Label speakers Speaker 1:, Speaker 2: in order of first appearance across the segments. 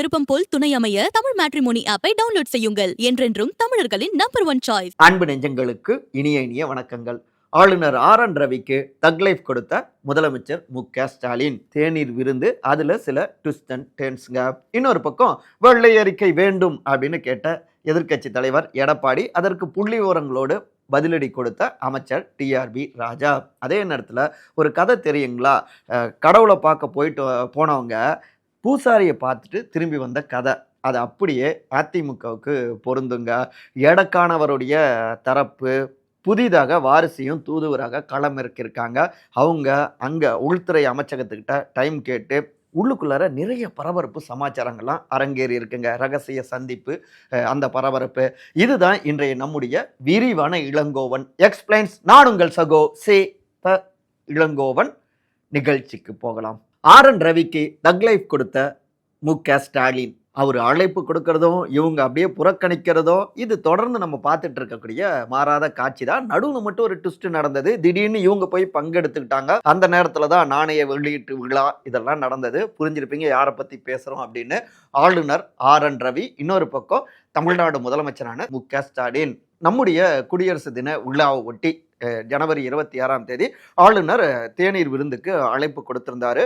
Speaker 1: விருப்பம் போல் துணை அமைய தமிழ் மேட்ரிமோனி ஆப்பை டவுன்லோட் செய்யுங்கள். என்றென்றும் தமிழர்களின் நம்பர் ஒன் சாய்ஸ்
Speaker 2: அன்பு நெஞ்சங்களுக்கு இனிய இனிய வணக்கங்கள். ஆளுநர் ஆர் என் ரவிக்கு தக் லைஃப் கொடுத்த முதலமைச்சர் மு க ஸ்டாலின். தேநீர் விருந்து அதுல சில ட்விஸ்ட் அண்ட் டேன்ஸ்ங்க இன்னொரு பக்கம் வெள்ளை அறிக்கை வேண்டும் அப்படின்னு கேட்ட எதிர்க்கட்சி தலைவர் எடப்பாடி அதற்கு புள்ளி விவரங்களோடு பதிலடி கொடுத்த அமைச்சர் டிஆர்பி ராஜா. அதே நேரத்தில் ஒரு கதை தெரியுங்களா? கடவுளை பார்க்க போயிட்டு போனவங்க பூசாரியை பார்த்துட்டு திரும்பி வந்த கதை. அது அப்படியே அதிமுகவுக்கு பொருந்துங்க. எடக்கானவருடைய தரப்பு புதிதாக வாரிசையும் தூதுவராக களமிறக்கியிருக்காங்க அவங்க அங்கே உள்துறை அமைச்சகத்துக்கிட்ட டைம் கேட்டு உள்ளுக்குள்ளார நிறைய பரபரப்பு சமாச்சாரங்கள்லாம் அரங்கேறி இருக்குங்க. ரகசிய சந்திப்பு அந்த பரபரப்பு. இதுதான் இன்றைய நம்முடைய விரிவான இளங்கோவன். எக்ஸ்பிளைன்ஸ் நான் உங்கள் சகோ சே ப இளங்கோவன். நிகழ்ச்சிக்கு போகலாம். ஆர் என் ரவிக்கு தக் லைஃப் கொடுத்த மு க ஸ்டாலின். அவர் அழைப்பு கொடுக்கறதும் இவங்க அப்படியே புறக்கணிக்கிறதும் இது தொடர்ந்து நம்ம பார்த்துட்டு இருக்கக்கூடிய மாறாத காட்சி தான். நடுவில் மட்டும் ஒரு ட்விஸ்ட் நடந்தது. திடீர்னு இவங்க போய் பங்கெடுத்துக்கிட்டாங்க. அந்த நேரத்தில் தான் நாணய வெளியீட்டு விழா இதெல்லாம் நடந்தது. புரிஞ்சிருப்பீங்க யாரை பற்றி பேசுகிறோம் அப்படின்னு. ஆளுநர் ஆர் என் ரவி இன்னொரு பக்கம் தமிழ்நாடு முதலமைச்சரான மு க ஸ்டாலின். நம்முடைய குடியரசு தின விழாவை ஒட்டி ஜனவரி இருபத்தி ஆறாம் தேதி ஆளுநர் தேநீர் விருந்துக்கு அழைப்பு கொடுத்திருந்தாரு.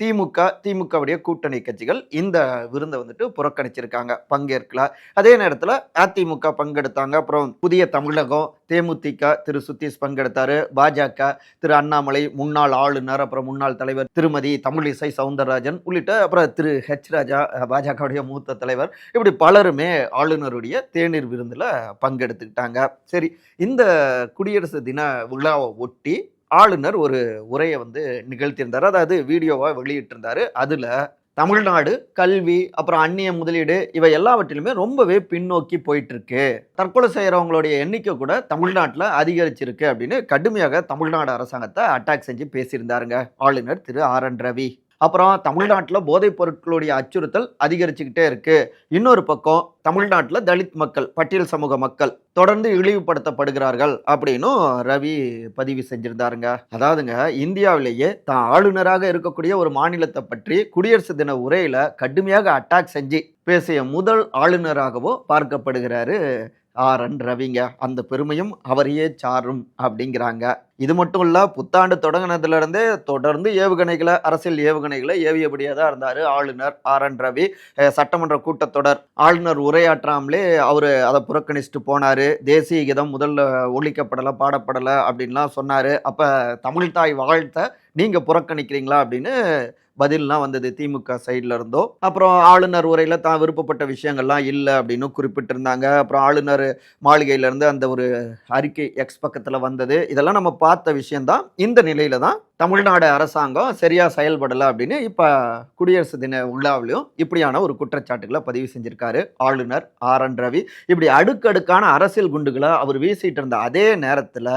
Speaker 2: திமுக திமுகவுடைய கூட்டணி கட்சிகள் இந்த விருந்தை வந்துட்டு புறக்கணிச்சிருக்காங்க பங்கேற்கல. அதே நேரத்தில் அதிமுக பங்கெடுத்தாங்க அப்புறம் புதிய தமிழகம் தேமுதிக திரு சுத்தீஷ் பங்கெடுத்தாரு பாஜக திரு அண்ணாமலை முன்னாள் ஆளுநர் அப்புறம் முன்னாள் தலைவர் திருமதி தமிழிசை சவுந்தரராஜன் உள்ளிட்ட அப்புறம் திரு ஹெச் ராஜா பாஜகவுடைய மூத்த தலைவர் இப்படி பலருமே ஆளுநருடைய தேநீர் விருந்தில் பங்கெடுத்துக்கிட்டாங்க. சரி இந்த குடியரசு தின விழாவை ஒட்டி ஆளுநர் ஒரு உரையை வந்து நிகழ்த்தியிருந்தார். அதாவது வீடியோவாக வெளியிட்டிருந்தார். அதில் தமிழ்நாடு கல்வி அப்புறம் அந்நிய முதலீடு இவை எல்லாவற்றிலுமே ரொம்பவே பின்னோக்கி போயிட்டு இருக்கு தற்கொலை செய்கிறவங்களுடைய எண்ணிக்கை கூட தமிழ்நாட்டில் அதிகரிச்சிருக்கு அப்படின்னு கடுமையாக தமிழ்நாடு அரசாங்கத்தை அட்டாக் செஞ்சு பேசியிருந்தாருங்க. ஆளுநர் திரு ஆர் என் ரவி. அப்புறம் தமிழ்நாட்டில் போதைப் பொருட்களுடைய அச்சுறுத்தல் அதிகரிச்சுக்கிட்டே இருக்கு. இன்னொரு பக்கம் தமிழ்நாட்டில் தலித் மக்கள் பட்டியல் சமூக மக்கள் தொடர்ந்து இழிவுபடுத்தப்படுகிறார்கள் அப்படின்னும் ரவி பதிவு செஞ்சிருந்தாருங்க. அதாவதுங்க இந்தியாவிலேயே தான் ஆளுநராக இருக்கக்கூடிய ஒரு மாநிலத்தை பற்றி குடியரசு தின உரையில கடுமையாக அட்டாக் செஞ்சு பேசிய முதல் ஆளுநராகவோ பார்க்கப்படுகிறாரு ஆர் என் ரவிங்க. அந்த பெருமையும் அவரையே சாரும் அப்படிங்கிறாங்க. இது மட்டும் இல்ல புத்தாண்டு தொடங்கினதுலேருந்தே தொடர்ந்து ஏவுகணைகளை அரசியல் ஏவுகணைகளை ஏவியபடியாக தான் இருந்தார் ஆளுநர் ஆர் என் ரவி சட்டமன்ற கூட்டத்தொடர் ஆளுநர் உரையாற்றாமலே அவர் அதை புறக்கணிச்சுட்டு போனார். தேசிய கீதம் முதல்ல ஒழிக்கப்படலை பாடப்படலை அப்படின்லாம் சொன்னார். அப்போ தமிழ் தாய் வாழ்த்த நீங்கள் புறக்கணிக்கிறீங்களா அப்படின்னு பதில்லாம் வந்தது திமுக சைடில் இருந்தோ. அப்புறம் ஆளுநர் உரையில் தான் விருப்பப்பட்ட விஷயங்கள்லாம் இல்லை அப்படின்னு குறிப்பிட்டிருந்தாங்க. அப்புறம் ஆளுநர் மாளிகையிலேருந்து அந்த ஒரு அறிக்கை எக்ஸ் பக்கத்தில் வந்தது. இதெல்லாம் நம்ம பார்த்த விஷயந்தான் இந்த நிலையில தான் தமிழ்நாடு அரசாங்கம் சரியாக செயல்படலை அப்படின்னு இப்போ குடியரசு தின விழாவிலையும் இப்படியான ஒரு குற்றச்சாட்டுகளை பதிவு செஞ்சிருக்காரு ஆளுநர் ஆர் என் ரவி. இப்படி அடுக்கடுக்கான அரசியல் குண்டுகளை அவர் வீசிட்டு இருந்த அதே நேரத்தில்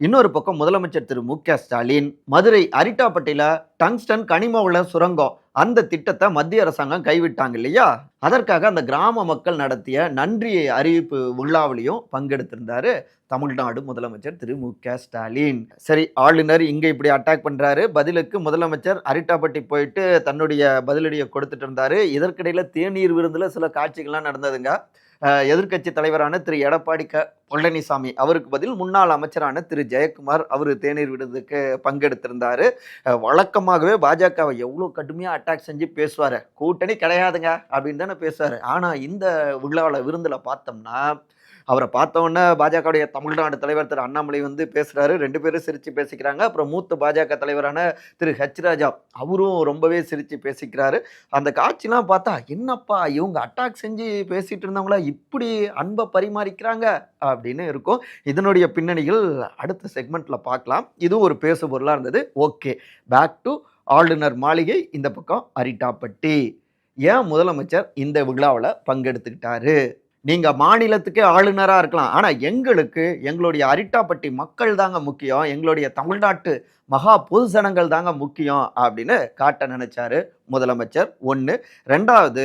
Speaker 2: இன்னொரு பக்கம் முதலமைச்சர் திரு மு க ஸ்டாலின் மதுரை அரிட்டாப்பட்டியில் டங்ஸ்டன் கனிம உள்ள சுரங்கம் அந்த திட்டத்தை மத்திய அரசாங்கம் கைவிட்டாங்க இல்லையா? அதற்காக அந்த கிராம மக்கள் நடத்திய நன்றி அறிவிப்பு விழாவிலையும் பங்கெடுத்திருந்தார் தமிழ்நாடு முதலமைச்சர் திரு மு க ஸ்டாலின். சரி ஆளுநர் இங்கே இப்படி அட்டாக் பண்ணுறாரு பதிலுக்கு முதலமைச்சர் அரிட்டாப்பட்டி போயிட்டு தன்னுடைய பதிலடியை கொடுத்துட்டு இருந்தார் இதற்கிடையில் தேநீர் விருந்தில் சில காட்சிகள்லாம் நடந்ததுங்க. எதிர்கட்சி எதிர்க்கட்சி தலைவரான திரு எடப்பாடி க பழனிசாமி அவருக்கு பதில் முன்னாள் அமைச்சரான திரு ஜெயக்குமார் அவர் தேநீர் விருதுக்கு பங்கெடுத்திருந்தாரு. வழக்கமாகவே பாஜகவை எவ்வளோ கடுமையாக அட்டாக் செஞ்சு பேசுவார். கூட்டணி கிடையாதுங்க அப்படின்னு தானே பேசுவார் ஆனால் இந்த விழாவில் விருந்தில் பார்த்தோம்னா அவரை பார்த்த உடனே பாஜகவுடைய தமிழ்நாடு தலைவர் திரு அண்ணாமலை வந்து பேசுகிறாரு ரெண்டு பேரும் சிரித்து பேசிக்கிறாங்க. அப்புறம் மூத்த பாஜக தலைவரான திரு ஹெச் ராஜா அவரும் ரொம்பவே சிரித்து பேசிக்கிறாரு. அந்த காட்சிலாம் பார்த்தா என்னப்பா இவங்க அட்டாக் செஞ்சு பேசிகிட்டு இருந்தவங்களா? இப்படி அன்பை பரிமாறிக்கிறாங்க? அப்படின்னு இருக்கும். இதனுடைய பின்னணிகள் அடுத்த செக்மெண்ட்டில் பார்க்கலாம். இதுவும் ஒரு பேசு பொருளாக இருந்தது. ஓகே. பேக் டு ஆளுநர் மாளிகை. இந்த பக்கம் அரிட்டாப்பட்டி. ஏன் முதலமைச்சர் இந்த விழாவில் பங்கெடுத்துக்கிட்டாரு? நீங்கள் மாநிலத்துக்கே ஆளுநராக இருக்கலாம். ஆனால் எங்களுக்கு எங்களுடைய அரிட்டாப்பட்டி மக்கள் தாங்க முக்கியம். எங்களுடைய தமிழ்நாட்டு மகா பொதுசனங்கள் தாங்க முக்கியம் அப்படின்னு காட்ட நினச்சாரு முதலமைச்சர். ஒன்று ரெண்டாவது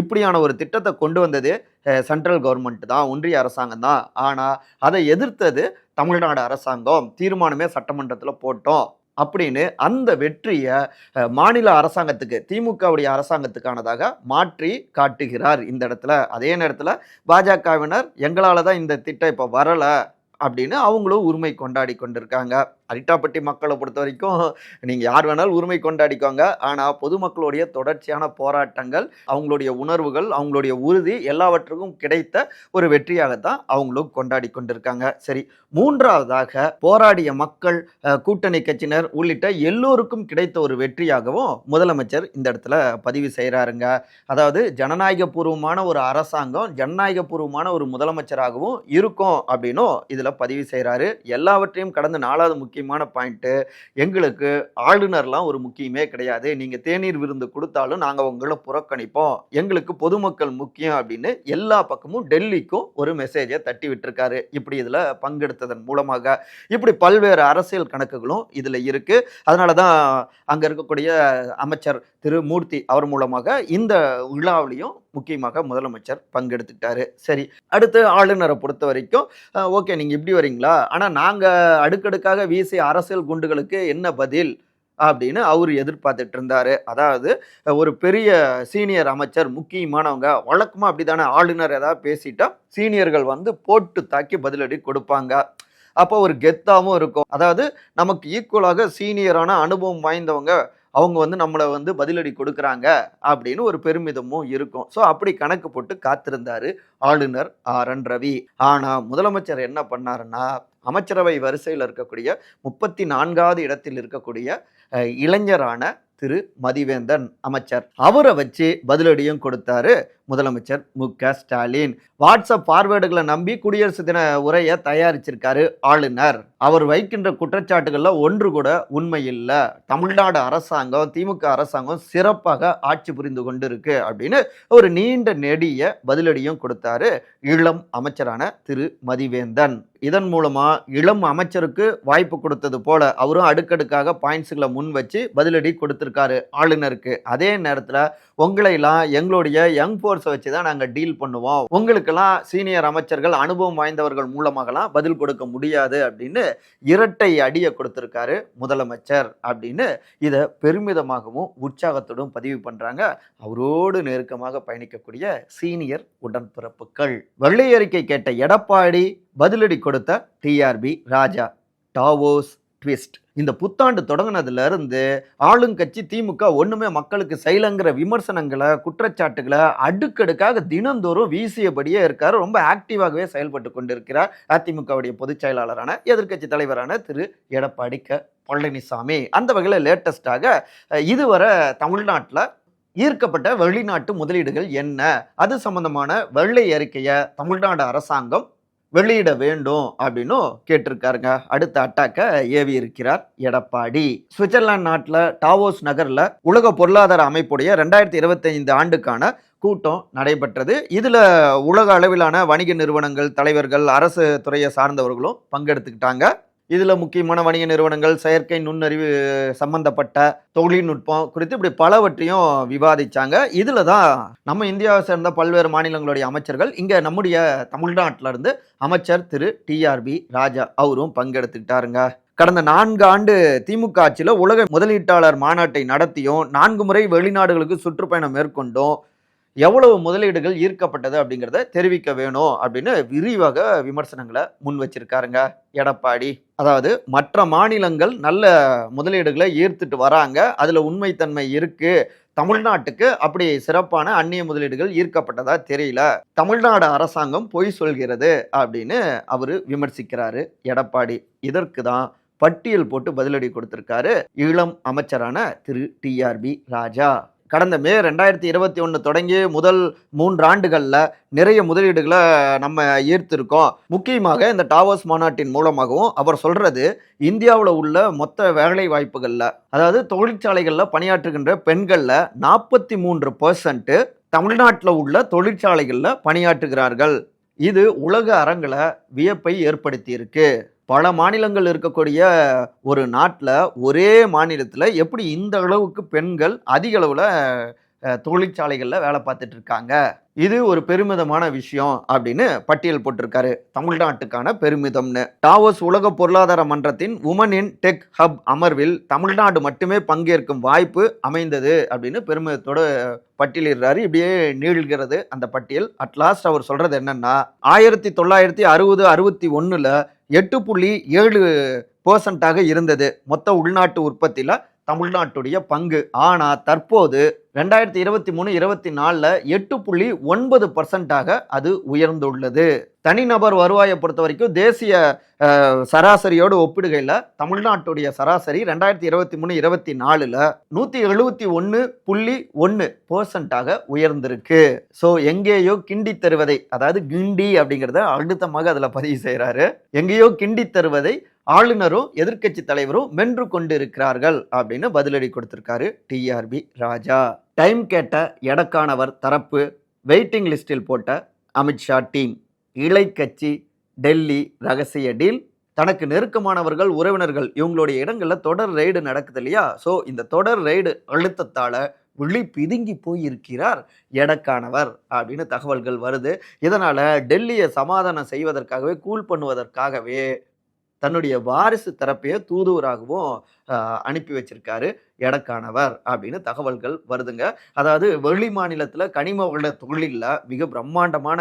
Speaker 2: இப்படியான ஒரு திட்டத்தை கொண்டு வந்தது சென்ட்ரல் கவர்மெண்ட் தான் ஒன்றிய அரசாங்கம் தான். ஆனால் அதை எதிர்த்தது தமிழ்நாடு அரசாங்கம். தீர்மானமே சட்டமன்றத்தில் போட்டோம். அப்படின்னு அந்த வெற்றியை மாநில அரசாங்கத்துக்கு திமுகவுடைய அரசாங்கத்துக்கானதாக மாற்றி காட்டுகிறார் இந்த இடத்துல. அதே நேரத்தில் பாஜகவினர் எங்களால் தான் இந்த திட்டம் இப்போ வரலை அப்படின்னு அவங்களும் உரிமை கொண்டாடி கொண்டிருக்காங்க. அரிட்டாப்பட்டி மக்களை பொறுத்த வரைக்கும் நீங்கள் யார் வேணாலும் உரிமை கொண்டாடிக்கோங்க. ஆனால் பொதுமக்களுடைய தொடர்ச்சியான போராட்டங்கள் அவங்களுடைய உணர்வுகள் அவங்களுடைய உறுதி எல்லாவற்றுக்கும் கிடைத்த ஒரு வெற்றியாகத்தான் அவங்களும் கொண்டாடி கொண்டிருக்காங்க. சரி மூன்றாவதாக போராடிய மக்கள் கூட்டணி கட்சியினர் உள்ளிட்ட எல்லோருக்கும் கிடைத்த ஒரு வெற்றியாகவும் முதலமைச்சர் இந்த இடத்துல பதிவு செய்கிறாருங்க அதாவது ஜனநாயக பூர்வமான ஒரு அரசாங்கம் ஜனநாயக பூர்வமான ஒரு முதலமைச்சராகவும் இருக்கும் அப்படின்னும் இதில் பதிவு செய்கிறாரு எல்லாவற்றையும் கடந்த நாலாவது முக்கிய முக்கியமான பாயிண்ட்டு எங்களுக்கு ஆளுநர்லாம் ஒரு முக்கியமே கிடையாது. நீங்கள் தேநீர் விருந்து கொடுத்தாலும் நாங்கள் உங்களை புறக்கணிப்போம். எங்களுக்கு பொதுமக்கள் முக்கியம் அப்படின்னு எல்லா பக்கமும் டெல்லிக்கும் ஒரு மெசேஜை தட்டி விட்டுருக்காரு. இப்படி இதில் பங்கெடுத்ததன் மூலமாக. இப்படி பல்வேறு அரசியல் கணக்குகளும் இதில் இருக்குது அதனால தான் அங்கே இருக்கக்கூடிய அமைச்சர் திரு மூர்த்தி அவர் மூலமாக இந்த விழாவிலையும் முக்கியமாக முதலமைச்சர் பங்கெடுத்துக்கிட்டாரு. சரி அடுத்து ஆளுநரை பொறுத்த வரைக்கும் ஓகே நீங்கள் இப்படி வரீங்களா? ஆனால் நாங்கள் அடுக்கடுக்காக வீசிய அரசியல் குண்டுகளுக்கு என்ன பதில்? அப்படின்னு அவர் எதிர்பார்த்துட்டு இருந்தார் அதாவது ஒரு பெரிய சீனியர் அமைச்சர் முக்கியமானவங்க வழக்கமாக அப்படி தானே ஆளுநர் ஏதாவது பேசிட்டா சீனியர்கள் வந்து போட்டு தாக்கி பதிலடி கொடுப்பாங்க. அப்போ ஒரு கெத்தாவும் இருக்கும். அதாவது நமக்கு ஈக்குவலாக சீனியரான அனுபவம் வாய்ந்தவங்க அவங்க வந்து நம்மளை வந்து பதிலடி கொடுக்குறாங்க அப்படின்னு ஒரு பெருமிதமும் இருக்கும். ஸோ அப்படி கணக்கு போட்டு காத்திருந்தாரு ஆளுநர் ஆர். என். ரவி. ஆனால் முதலமைச்சர் என்ன பண்ணாருன்னா அமைச்சரவை வரிசையில் இருக்கக்கூடிய முப்பத்தி நான்காவது இடத்தில் இருக்கக்கூடிய இளைஞரான திரு. மதிவேந்தன் அமைச்சர். அவரை வச்சு பதிலடியும் கொடுத்தாரு. முதலமைச்சர் மு க. ஸ்டாலின். வாட்ஸ்அப் ஃபார்வேர்டுகளை நம்பி குடியரசு தின உரையை தயாரிச்சிருக்காரு ஆளுநர். அவர் வைக்கின்ற குற்றச்சாட்டுகளில் ஒன்று கூட உண்மை இல்லை தமிழ்நாடு அரசாங்கம் திமுக அரசாங்கம் சிறப்பாக ஆட்சி புரிந்து கொண்டு இருக்கு அப்படின்னு ஒரு நீண்ட நெடிய பதிலடியும் கொடுத்தாரு இளம் அமைச்சரான திரு. மதிவேந்தன். இதன் மூலமா இளம் அமைச்சருக்கு வாய்ப்பு கொடுத்தது போல அவரும் அடுக்கடுக்காக பாயிண்ட்ஸுகளை முன் வச்சு பதிலடி கொடுத்திருக்காரு ஆளுநருக்கு. அதே நேரத்தில் உங்களையெல்லாம் எங்களுடைய யங் ஃபோர்ஸை வச்சு தான் நாங்கள் டீல் பண்ணுவோம். உங்களுக்கெல்லாம் சீனியர் அமைச்சர்கள் அனுபவம் வாய்ந்தவர்கள் மூலமாகலாம் பதில் கொடுக்க முடியாது அப்படின்னு இரட்டை அடியை கொடுத்துருக்காரு முதலமைச்சர் அப்படின்னு இதை பெருமிதமாகவும் உற்சாகத்தோடும் பதிவு பண்ணுறாங்க அவரோடு நெருக்கமாக பயணிக்கக்கூடிய சீனியர் உடன்பிறப்புகள். வெள்ளை அறிக்கை கேட்ட எடப்பாடி பதிலடி கொடுத்த டிஆர்பி ராஜா. டாவோஸ் ட்விஸ்ட் இந்த புத்தாண்டு தொடங்கினதுல இருந்து ஆளுங்கட்சி திமுக ஒண்ணுமே மக்களுக்கு செயலங்கிற விமர்சனங்களை குற்றச்சாட்டுகளை அடுக்கடுக்காக தினந்தோறும் வீசியபடியே இருக்காரு. ரொம்ப ஆக்டிவாகவே செயல்பட்டு கொண்டிருக்கிறார் அதிமுகவுடைய பொதுச் செயலாளரான எதிர்க்கட்சி தலைவரான திரு. எடப்பாடி க. பழனிசாமி. அந்த வகையில் லேட்டஸ்டாக இதுவரை தமிழ்நாட்டில் ஈர்க்கப்பட்ட வெளிநாட்டு முதலீடுகள் என்ன? அது சம்பந்தமான வெள்ளை அறிக்கையை தமிழ்நாடு அரசாங்கம் வெளியிட வேண்டும் அப்படின்னும் கேட்டிருக்காருங்க. அடுத்த அட்டாக்க ஏவி இருக்கிறார் எடப்பாடி. சுவிட்சர்லாந்து நாட்டில் டாவோஸ் நகரில் உலக பொருளாதார அமைப்புடைய ரெண்டாயிரத்தி இருபத்தைந்து ஆண்டுக்கான கூட்டம் நடைபெற்றது. இதில் உலக அளவிலான வணிக நிறுவனங்கள் தலைவர்கள் அரசு துறையை சார்ந்தவர்களும் பங்கெடுத்துக்கிட்டாங்க. இதில் முக்கியமான வணிக நிறுவனங்கள் செயற்கை நுண்ணறிவு சம்பந்தப்பட்ட தொழில்நுட்பம் குறித்து இப்படி பலவற்றையும் விவாதித்தாங்க இதில் தான் நம்ம இந்தியாவை சேர்ந்த பல்வேறு மாநிலங்களுடைய அமைச்சர்கள் இங்கே நம்முடைய தமிழ்நாட்டிலேருந்து அமைச்சர் திரு டிஆர்பி ராஜா அவரும் பங்கெடுத்துக்கிட்டாருங்க. கடந்த நான்கு ஆண்டு திமுக ஆட்சியில் உலக முதலீட்டாளர் மாநாட்டை நடத்தியும் நான்கு முறை வெளிநாடுகளுக்கு சுற்றுப்பயணம் மேற்கொண்டும் எவ்வளவு முதலீடுகள் ஈர்க்கப்பட்டது அப்படிங்கிறத தெரிவிக்க வேணும் அப்படின்னு விரிவாக விமர்சனங்களை முன் வச்சிருக்காருங்க. எடப்பாடி. அதாவது மற்ற மாநிலங்கள் நல்ல முதலீடுகளை ஈர்த்துட்டு வராங்க. அதில் உண்மைத்தன்மை இருக்குது தமிழ்நாட்டுக்கு அப்படி சிறப்பான அந்நிய முதலீடுகள் ஈர்க்கப்பட்டதா தெரியல. தமிழ்நாடு அரசாங்கம் பொய் சொல்கிறது அப்படின்னு அவர் விமர்சிக்கிறாரு எடப்பாடி. இதற்கு தான் பட்டியல் போட்டு பதிலடி கொடுத்திருக்காரு இளம் அமைச்சரான திரு டிஆர்பி ராஜா. கடந்த மே ரெண்டாயிரத்தி இருபத்தி ஒன்று தொடங்கி முதல் மூன்று ஆண்டுகளில் நிறைய முதலீடுகளை நம்ம ஈர்த்திருக்கோம். முக்கியமாக இந்த டாவர்ஸ் மாநாட்டின் மூலமாகவும் அவர் சொல்கிறது இந்தியாவில் உள்ள மொத்த வேலை வாய்ப்புகளில் அதாவது தொழிற்சாலைகளில் பணியாற்றுகின்ற பெண்களில் நாற்பத்தி மூன்று பர்சன்ட்டு தமிழ்நாட்டில் உள்ள தொழிற்சாலைகளில் பணியாற்றுகிறார்கள். இது உலக அரங்கில் வியப்பை ஏற்படுத்தியிருக்கு. பல மாநிலங்கள் இருக்கக்கூடிய ஒரு நாட்டில் ஒரே மாநிலத்தில் எப்படி இந்த அளவுக்கு பெண்கள் அதிக அளவில் தொழிற்சாலைகளில் வேலை பார்த்துட்டு இருக்காங்க? இது ஒரு பெருமிதமான விஷயம் அப்படின்னு பட்டியல் போட்டிருக்காரு. தமிழ்நாட்டுக்கான பெருமிதம்னு. டாவோஸ் உலக பொருளாதார மன்றத்தின் உமன் இன் டெக் ஹப் அமர்வில் தமிழ்நாடு மட்டுமே பங்கேற்கும் வாய்ப்பு அமைந்தது அப்படின்னு பெருமிதத்தோட பட்டியலிடுறாரு. இப்படியே நீள்கிறது அந்த பட்டியல். அட்லாஸ்ட் அவர் சொல்றது என்னன்னா ஆயிரத்தி தொள்ளாயிரத்தி அறுபது அறுபத்தி ஒன்னுல எட்டு புள்ளி ஏழு பர்சன்ட்டாக இருந்தது. மொத்த உள்நாட்டு உற்பத்தியில் தமிழ்நாட்டுடைய பங்கு. ஆனால் தற்போது ரெண்டாயிரத்தி இருபத்தி மூணு இருபத்தி நாலில் எட்டு புள்ளி ஒன்பது பர்சன்ட்டாக அது உயர்ந்துள்ளது. தனிநபர் வருவாயை பொறுத்த வரைக்கும் தேசிய சராசரியோடு ஒப்பிடுகையில் தமிழ்நாட்டுடைய சராசரி ரெண்டாயிரத்தி இருபத்தி மூணு இருபத்தி நாலில் நூற்றி எழுபத்தி ஒன்று புள்ளி ஒன்று பர்சன்ட்டாக உயர்ந்திருக்கு. ஸோ எங்கேயோ கிண்டி தருவதை அதாவது கிண்டி அப்படிங்கிறத அழுத்தமாக அதில் பதிவு செய்கிறாரு எங்கேயோ கிண்டி தருவதை ஆளுநரும் எதிர்க்கட்சி தலைவரும் வென்று கொண்டிருக்கிறார்கள் அப்படின்னு பதிலடி கொடுத்திருக்காரு டிஆர்பி ராஜா. டைம் கேட்ட எடக்கானவர் தரப்பு வெயிட்டிங் லிஸ்டில் போட்ட அமித்ஷா டீம் இலை கட்சி டெல்லி ரகசிய டீல் தனக்கு நெருக்கமானவர்கள் உறவினர்கள் இவங்களுடைய இடங்களில் தொடர் ரெய்டு நடக்குது இல்லையா? ஸோ இந்த தொடர் ரெய்டு அழுத்தத்தால் விழி பிதுங்கி போயிருக்கிறார் எடக்கானவர் அப்படின்னு தகவல்கள் வருது. இதனால் டெல்லியை சமாதானம் செய்வதற்காகவே கூல் பண்ணுவதற்காகவே தன்னுடைய வாரிசு தரப்பையை தூதுவராகவும் அனுப்பி வச்சிருக்காரு எடக்கானவர் அப்படின்னு தகவல்கள் வருதுங்க. அதாவது வெளி மாநிலத்தில் கனிம வள தொழிலில் மிக பிரம்மாண்டமான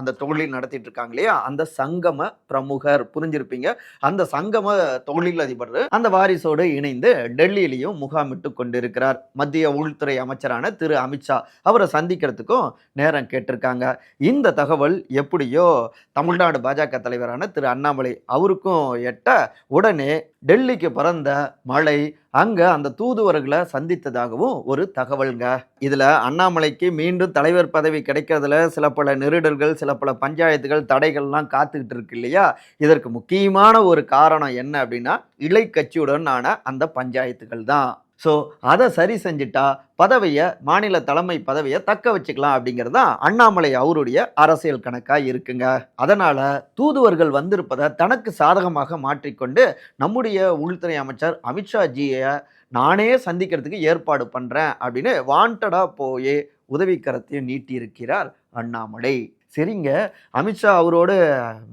Speaker 2: அந்த தொழில் நடத்திட்டு இருக்காங்க இல்லையா அந்த சங்கம பிரமுகர் புரிஞ்சிருப்பீங்க? அந்த சங்கம தொழிலதிபர் அந்த வாரிசோடு இணைந்து டெல்லியிலையும் முகாமிட்டு கொண்டிருக்கிறார். மத்திய உள்துறை அமைச்சரான திரு அமித்ஷா அவரை சந்திக்கிறதுக்கும் நேரம் கேட்டிருக்காங்க. இந்த தகவல் எப்படியோ தமிழ்நாடு பாஜக தலைவரான திரு அண்ணாமலை அவருக்கும் எட்ட உடனே டெல்லிக்கு பறந்த மழை அங்க அந்த தூதுவர்களை சந்தித்ததாகவும் ஒரு தகவல்ங்க. இதுல அண்ணாமலைக்கு மீண்டும் தலைவர் பதவி கிடைக்கிறதுல சில பல நெருடல்கள் சில பல பஞ்சாயத்துகள் தடைகள்லாம் காத்துக்கிட்டு இருக்கு இல்லையா? இதற்கு முக்கியமான ஒரு காரணம் என்ன அப்படின்னா இலை கட்சியுடனான அந்த பஞ்சாயத்துகள் தான். ஸோ அதை சரி செஞ்சுட்டா பதவியை மாநில தலைமை பதவியை தக்க வச்சுக்கலாம் அப்படிங்கிறது தான் அண்ணாமலை அவருடைய அரசியல் கணக்காக இருக்குங்க. அதனால் தூதுவர்கள் வந்திருப்பதை தனக்கு சாதகமாக மாற்றிக்கொண்டு நம்முடைய உள்துறை அமைச்சர் அமித்ஷா ஜியை நானே சந்திக்கிறதுக்கு ஏற்பாடு பண்ணுறேன் அப்படின்னு வாண்டடாக போய் உதவிக்கரத்தையும் நீட்டியிருக்கிறார் அண்ணாமலை. சரிங்க அமித்ஷா அவரோட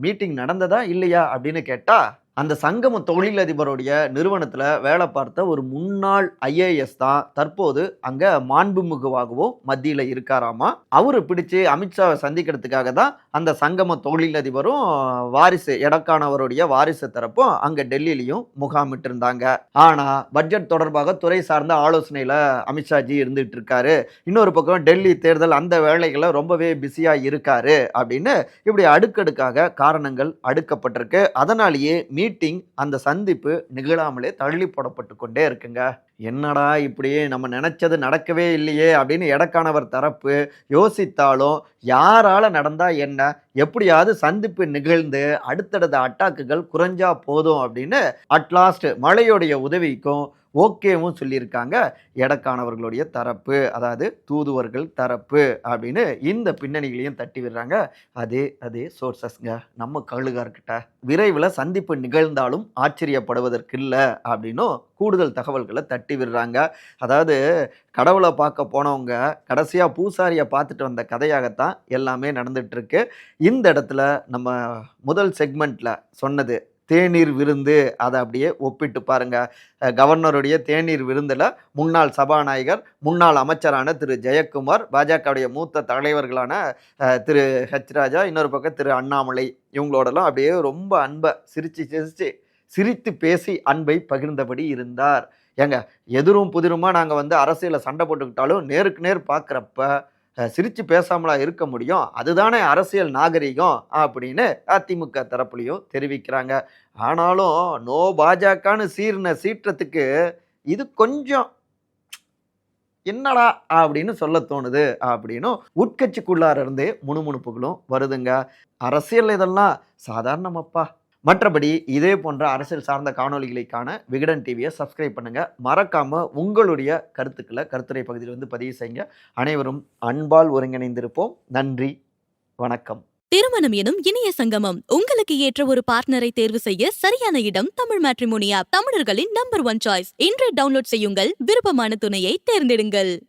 Speaker 2: மீட்டிங் நடந்ததா இல்லையா அப்படின்னு கேட்டால் அந்த சங்கம தொழிலதிபருடைய நிறுவனத்தில் வேலை பார்த்த ஒரு முன்னாள் ஐஏஎஸ் தான் தற்போது அங்கே மாண்புமிகுவாகவும் மத்தியில் இருக்காராமா? அவரை பிடிச்சு அமித்ஷாவை சந்திக்கிறதுக்காக தான் அந்த சங்கம தொழிலதிபரும் வாரிசு எடக்கானவருடைய வாரிசு தரப்பும் அங்கே டெல்லியிலையும் முகாமிட்டு இருந்தாங்க ஆனால் பட்ஜெட் தொடர்பாக துறை சார்ந்த ஆலோசனையில் அமித்ஷாஜி இருந்துட்டு இருக்காரு இன்னொரு பக்கம் டெல்லி தேர்தல் அந்த வேலைகளை ரொம்பவே பிஸியாக இருக்காரு அப்படின்னு இப்படி அடுக்கடுக்காக காரணங்கள் அடுக்கப்பட்டிருக்கு. அதனாலேயே மீட்டிங் அந்த சந்திப்பு நிகழாமலே தள்ளி போடப்பட்டு கொண்டே இருக்குங்க. என்னடா இப்படியே நம்ம நினச்சது நடக்கவே இல்லையே அப்படின்னு எடக்கானவர் தரப்பு யோசித்தாலும் யாரால் நடந்தால் என்ன? எப்படியாவது சந்திப்பு நிகழ்ந்து அடுத்தடுத்த அட்டாக்குகள் குறைஞ்சா போதும் அப்படின்னு அட்லாஸ்ட் மழையுடைய உதவிக்கும் ஓகேவும் சொல்லியிருக்காங்க. எடக்கானவர்களுடைய தரப்பு அதாவது தூதுவர்கள் தரப்பு அப்படின்னு இந்த பின்னணிகளையும் தட்டி விடுறாங்க. அதே அதே சோர்சஸ்ங்க நம்ம கழுகார்கிட்ட விரைவில் சந்திப்பு நிகழ்ந்தாலும் ஆச்சரியப்படுவதற்கு இல்லை அப்படின்னும் கூடுதல் தகவல்களை தட்டி விடுறாங்க. அதாவது கடவுளை பார்க்க போனவங்க கடைசியாக பூசாரியை பார்த்துட்டு வந்த கதையாகத்தான் எல்லாமே நடந்துகிட்ருக்கு இந்த இடத்துல நம்ம முதல் செக்மெண்ட்டில் சொன்னது தேநீர் விருந்து அதை அப்படியே ஒப்பிட்டு பாருங்கள் கவர்னருடைய தேநீர் விருந்தில் முன்னாள் சபாநாயகர் முன்னாள் அமைச்சரான திரு. ஜெயக்குமார் பாஜகவுடைய மூத்த தலைவர்களான திரு. ஹெச். ராஜா இன்னொரு பக்கம் திரு. அண்ணாமலை இவங்களோடலாம் அப்படியே ரொம்ப அன்பை சிரித்து சிரித்து சிரித்து பேசி அன்பை பகிர்ந்தபடி இருந்தார். ஏங்க எதிரும் புதிருமா நாங்கள் வந்து அரசியலில் சண்டை போட்டுக்கிட்டாலும் நேருக்கு நேர் பார்க்குறப்ப சிரித்து பேசாமலா இருக்க முடியும். அதுதானே அரசியல் நாகரிகம் அப்படின்னு அதிமுக தரப்புலையும் தெரிவிக்கிறாங்க. ஆனாலும் நோ பாஜகன்னு சீர்ன சீற்றத்துக்கு இது கொஞ்சம் என்னடா அப்படின்னு சொல்ல தோணுது அப்படின்னும் உட்கட்சிக்குள்ளார இருந்து முணுமுணுப்புகளும் வருதுங்க. அரசியல் இதெல்லாம் சாதாரணமப்பா. மற்றபடி இதே போன்ற அரசியல் சார்ந்த காணொளிகளை விகடன் டிவியை சப்ஸ்கிரைப் பண்ணுங்க. மறக்காம உங்களுடைய கருத்துக்களை கருத்துரை பகுதியில் வந்து பதிவு செய்யுங்க. அனைவரும் அன்பால் ஒருங்கிணைந்திருப்போம். நன்றி. வணக்கம்.
Speaker 1: திருமணம் எனும் இணைய சங்கமம். உங்களுக்கு ஏற்ற ஒரு பார்ட்னரை தேர்வு செய்ய சரியான இடம் தமிழ் மேட்ரிமோனி ஆப் தமிழர்களின் நம்பர் ஒன் சாய்ஸ் இன்றே டவுன்லோட் செய்யுங்கள். விருப்பமான துணையை தேர்ந்தெடுங்கள்.